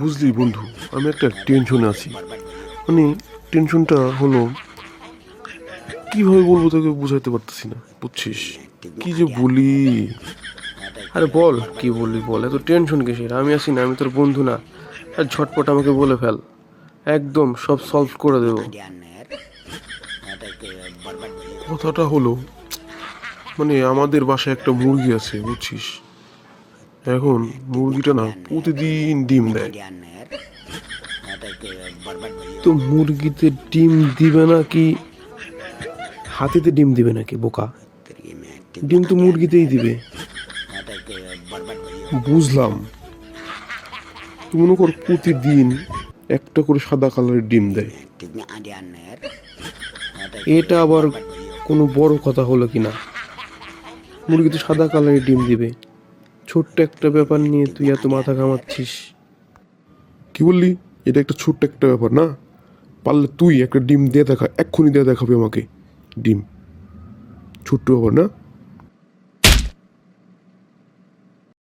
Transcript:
বুঝলি বন্ধু, আমি একটা টেনশনে আছি। মানে টেনশনটা হলো, কীভাবে বলব তোকে বুঝাইতে পারতেছি না, বুঝছিস? কি যে বলি? আরে বল, কি বললি বল? এত টেনশন কিসের? আমি আছি না, আমি তোর বন্ধু না। আর ঝটপট আমাকে বলে ফেল। একদম সব সলভ করে দেবো। কথাটা হলো মানে আমাদের বাসায় একটা মুরগি আছে, বুঝছিস? এখন মুরগিটা না প্রতিদিন ডিম দেয়। তো মুরগিতে ডিম দিবে না কি হাতিতে ডিম দিবে নাকি বোকা? ডিম তো মুরগিতেই দিবে। বুঝলাম। তুই মনে কর প্রতিদিন একটা করে সাদা কালারের ডিম দেয়। এটা আবার কোনো বড় কথা হলো কি না মুরগি তো সাদা কালারের ডিম দিবে। ছোট্ট একটা ব্যাপার নিয়ে তুই এত মাথা ঘামাচ্ছিস। কি বললি? এটা একটা ছোট্ট একটা ব্যাপার, না? পারলে তুই একটা ডিম দিয়ে দেখা, এক্ষুনি দিয়ে দেখাবি আমাকে। ডিম। ছোট্ট ব্যাপার, না?